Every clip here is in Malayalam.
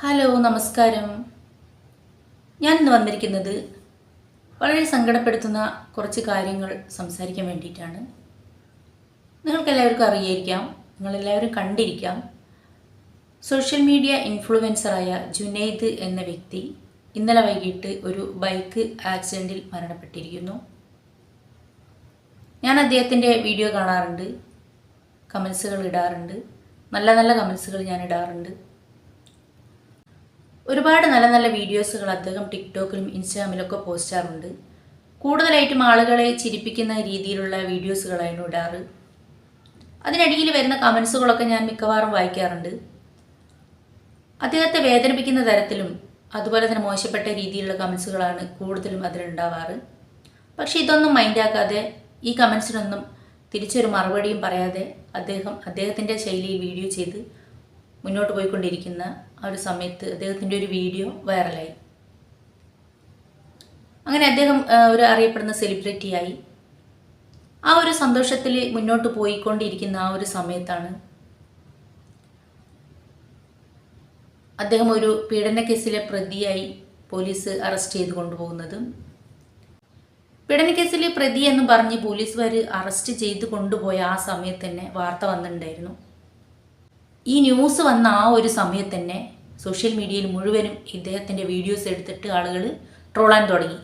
ഹലോ നമസ്കാരം. ഞാൻ ഇന്ന് വന്നിരിക്കുന്നത് വളരെ സങ്കടപ്പെടുത്തുന്ന കുറച്ച് കാര്യങ്ങൾ സംസാരിക്കാൻ വേണ്ടിയിട്ടാണ്. നിങ്ങൾക്കെല്ലാവർക്കും അറിയായിരിക്കാം നിങ്ങളെല്ലാവരും കണ്ടിരിക്കാം. സോഷ്യൽ മീഡിയ ഇൻഫ്ലുവൻസറായ ജുനൈദ് എന്ന വ്യക്തി ഇന്നലെ വൈകിട്ട് ഒരു ബൈക്ക് ആക്സിഡന്റിൽ മരണപ്പെട്ടിരിക്കുന്നു. ഞാൻ അദ്ദേഹത്തിന്റെ വീഡിയോ കാണാറുണ്ട് കമൻസുകൾ ഇടാറുണ്ട് നല്ല നല്ല കമൻസുകൾ ഞാൻ ഇടാറുണ്ട്. ഒരുപാട് നല്ല നല്ല വീഡിയോസുകൾ അദ്ദേഹം ടിക്ടോക്കിലും ഇൻസ്റ്റാഗ്രാമിലൊക്കെ പോസ്റ്റ് ചെയ്യാറുണ്ട് കൂടുതലായിട്ടും ആളുകളെ ചിരിപ്പിക്കുന്ന രീതിയിലുള്ള വീഡിയോസുകളായിരുന്നു ഇടാറ്. അതിനടിയിൽ വരുന്ന കമൻസുകളൊക്കെ ഞാൻ മിക്കവാറും വായിക്കാറുണ്ട്. അദ്ദേഹത്തെ വേദനിപ്പിക്കുന്ന തരത്തിലും അതുപോലെ തന്നെ മോശപ്പെട്ട രീതിയിലുള്ള കമൻസുകളാണ് കൂടുതലും അതിലുണ്ടാവാറ്. പക്ഷേ ഇതൊന്നും മൈൻഡാക്കാതെ ഈ കമൻസിനൊന്നും തിരിച്ചൊരു മറുപടിയും പറയാതെ അദ്ദേഹം അദ്ദേഹത്തിന്റെ ശൈലിയിൽ വീഡിയോ ചെയ്ത് മുന്നോട്ട് പോയിക്കൊണ്ടിരിക്കുന്ന ആ ഒരു സമയത്ത് അദ്ദേഹത്തിന്റെ ഒരു വീഡിയോ വൈറലായി. അങ്ങനെ അദ്ദേഹം ഒരു അറിയപ്പെടുന്ന സെലിബ്രിറ്റിയായി ആ ഒരു സന്തോഷത്തിൽ മുന്നോട്ട് പോയിക്കൊണ്ടിരിക്കുന്ന ആ ഒരു സമയത്താണ് അദ്ദേഹം ഒരു പീഡന കേസിലെ പ്രതിയായി പോലീസ് അറസ്റ്റ് ചെയ്ത് കൊണ്ടുപോകുന്നതും. പീഡനക്കേസിലെ പ്രതി എന്ന് പറഞ്ഞ് പോലീസുകാർ അറസ്റ്റ് ചെയ്ത് കൊണ്ടുപോയ ആ സമയത്ത് തന്നെ വാർത്ത വന്നിട്ടുണ്ടായിരുന്നു. ഈ ന്യൂസ് വന്ന ആ ഒരു സമയത്ത് തന്നെ സോഷ്യൽ മീഡിയയിൽ മുഴുവനും ഇദ്ദേഹത്തിന്റെ വീഡിയോസ് എടുത്തിട്ട് ആളുകൾ ട്രോളാൻ തുടങ്ങി.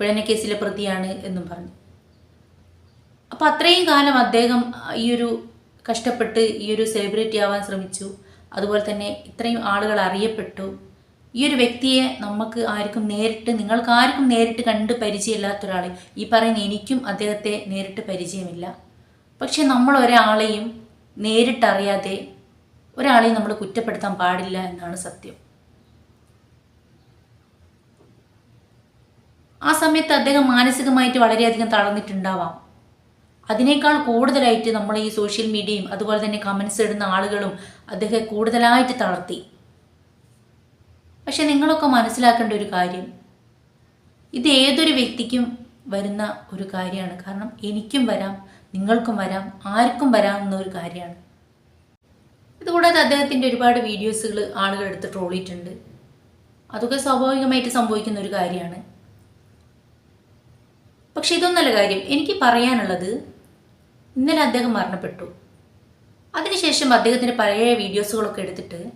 പീഡനക്കേസിലെ പ്രതിയാണ് എന്നും പറഞ്ഞു. അപ്പോൾ അത്രയും കാലം അദ്ദേഹം ഈ ഒരു കഷ്ടപ്പെട്ട് ഈ ഒരു സെലിബ്രിറ്റി ആവാൻ ശ്രമിച്ചു. അതുപോലെ തന്നെ ഇത്രയും ആളുകൾ അറിയപ്പെട്ടു. ഈ ഒരു വ്യക്തിയെ നമുക്ക് ആർക്കും നേരിട്ട് നിങ്ങൾക്ക് ആർക്കും നേരിട്ട് കണ്ട് പരിചയമില്ലാത്ത ഒരാളെ ഈ പറയുന്ന എനിക്കും അദ്ദേഹത്തെ നേരിട്ട് പരിചയമില്ല. പക്ഷെ നമ്മൾ ഒരാളെയും നേരിട്ടറിയാതെ ഒരാളെയും നമ്മൾ കുറ്റപ്പെടുത്താൻ പാടില്ല എന്നാണ് സത്യം. ആ സമയത്ത് അദ്ദേഹം മാനസികമായിട്ട് വളരെയധികം തളർന്നിട്ടുണ്ടാവാം. അതിനേക്കാൾ കൂടുതലായിട്ട് നമ്മൾ ഈ സോഷ്യൽ മീഡിയയും അതുപോലെ തന്നെ കമൻസ് ഇടുന്ന ആളുകളും അദ്ദേഹം കൂടുതലായിട്ട് തളർത്തി. പക്ഷെ നിങ്ങളൊക്കെ മനസ്സിലാക്കേണ്ട ഒരു കാര്യം. ഇത് ഏതൊരു വ്യക്തിക്കും വരുന്ന ഒരു കാര്യമാണ്. കാരണം എനിക്കും വരാം നിങ്ങൾക്കും വരാം ആർക്കും വരാം എന്നൊരു കാര്യമാണ്. ഇതുകൂടാതെ അദ്ദേഹത്തിന്റെ ഒരുപാട് വീഡിയോസുകൾ ആളുകൾ എടുത്ത് ട്രോളിയിട്ടുണ്ട്. അതൊക്കെ സ്വാഭാവികമായിട്ട് സംഭവിക്കുന്ന ഒരു കാര്യമാണ്. പക്ഷെ ഇതൊന്നല്ല കാര്യം. എനിക്ക് പറയാനുള്ളത് ഇന്നലെ അദ്ദേഹം മരണപ്പെട്ടു. അതിനുശേഷം അദ്ദേഹത്തിന്റെ പഴയ വീഡിയോസുകളൊക്കെ എടുത്തിട്ട്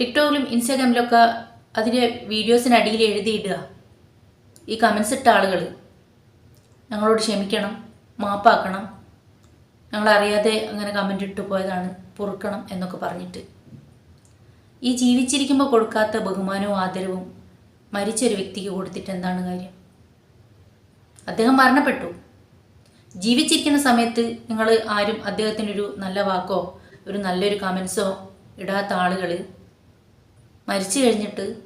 ടിക്ടോക്കിലും ഇൻസ്റ്റാഗ്രാമിലൊക്കെ അതിന്റെ വീഡിയോസിനടിയിൽ എഴുതിയിടുക. ഈ കമൻസ് ഇട്ട ആളുകൾ ഞങ്ങളോട് ക്ഷമിക്കണം. മാപ്പാക്കണം. ഞങ്ങളറിയാതെ അങ്ങനെ കമന്റ് ഇട്ട് പോയതാണ്. പൊറുക്കണം എന്നൊക്കെ പറഞ്ഞിട്ട്. ഈ ജീവിച്ചിരിക്കുമ്പോൾ കൊടുക്കാത്ത ബഹുമാനവും ആദരവും മരിച്ചൊരു വ്യക്തിക്ക് കൊടുത്തിട്ട് എന്താണ് കാര്യം? അദ്ദേഹം മരണപ്പെട്ടു. ജീവിച്ചിരിക്കുന്ന സമയത്ത് നിങ്ങൾ ആരും അദ്ദേഹത്തിനൊരു നല്ല വാക്കോ ഒരു നല്ലൊരു കമൻസോ ഇടാത്ത ആളുകൾ മരിച്ചു കഴിഞ്ഞിട്ട്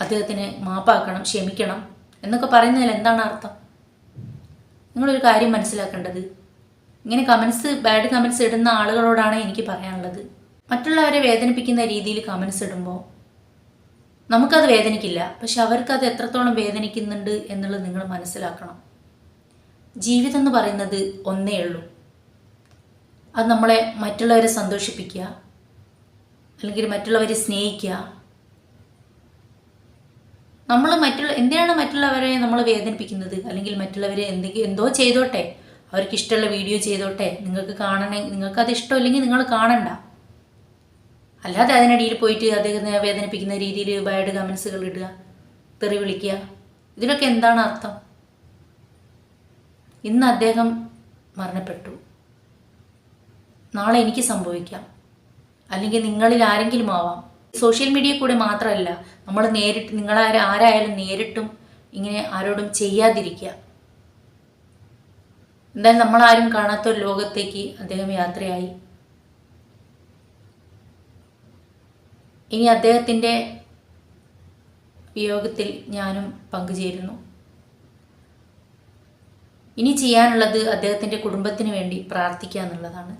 അദ്ദേഹത്തിന് മാപ്പാക്കണം ക്ഷമിക്കണം എന്നൊക്കെ പറയുന്നതിൽ എന്താണ് അർത്ഥം? നിങ്ങളൊരു കാര്യം മനസ്സിലാക്കേണ്ടത്? ഇങ്ങനെ കമൻസ് ബാഡ് കമൻസ് ഇടുന്ന ആളുകളോടാണ് എനിക്ക് പറയാനുള്ളത്. മറ്റുള്ളവരെ വേദനിപ്പിക്കുന്ന രീതിയിൽ കമൻസ് ഇടുമ്പോൾ നമുക്കത് വേദനിക്കില്ല. പക്ഷെ അവർക്കത് എത്രത്തോളം വേദനിക്കുന്നുണ്ട് എന്നുള്ളത് നിങ്ങൾ മനസ്സിലാക്കണം. ജീവിതം എന്ന് പറയുന്നത് ഒന്നേ ഉള്ളൂ. അത് നമ്മളെ മറ്റുള്ളവരെ സന്തോഷിപ്പിക്കുക അല്ലെങ്കിൽ മറ്റുള്ളവരെ സ്നേഹിക്കുക നമ്മൾ മറ്റുള്ള എന്തിനാണ് മറ്റുള്ളവരെ നമ്മൾ വേദനിപ്പിക്കുന്നത്? അല്ലെങ്കിൽ മറ്റുള്ളവരെ എന്തെങ്കിലും എന്തോ ചെയ്തോട്ടെ? അവർക്ക് ഇഷ്ടമുള്ള വീഡിയോ ചെയ്തോട്ടെ? നിങ്ങൾക്ക് കാണണേ നിങ്ങൾക്ക് അത് ഇഷ്ടമില്ലെങ്കിൽ നിങ്ങൾ കാണണ്ട. അല്ലാതെ അതിനിടയിൽ പോയിട്ട് അദ്ദേഹത്തെ വേദനിപ്പിക്കുന്ന രീതിയിൽ ബാഡ് കമൻസുകൾ ഇടുക തെറി വിളിക്കുക. ഇതിനൊക്കെ എന്താണ് അർത്ഥം? ഇന്ന് അദ്ദേഹം മരണപ്പെട്ടു. നാളെ എനിക്ക് സംഭവിക്കാം. അല്ലെങ്കിൽ നിങ്ങളിൽ ആരെങ്കിലും ആവാം. സോഷ്യൽ മീഡിയ കൂടെ മാത്രമല്ല നമ്മൾ നേരിട്ട് നിങ്ങൾ ആരായാലും നേരിട്ടും ഇങ്ങനെ ആരോടും ചെയ്യാതിരിക്കുക. എന്തായാലും നമ്മളാരും കാണാത്ത ഒരു ലോകത്തേക്ക് അദ്ദേഹം യാത്രയായി. ഇനി അദ്ദേഹത്തിന്റെ വിയോഗത്തിൽ ഞാനും പങ്കുചേരുന്നു. ഇനി ചെയ്യാനുള്ളത് അദ്ദേഹത്തിന്റെ കുടുംബത്തിന് വേണ്ടി പ്രാർത്ഥിക്കുക എന്നുള്ളതാണ്.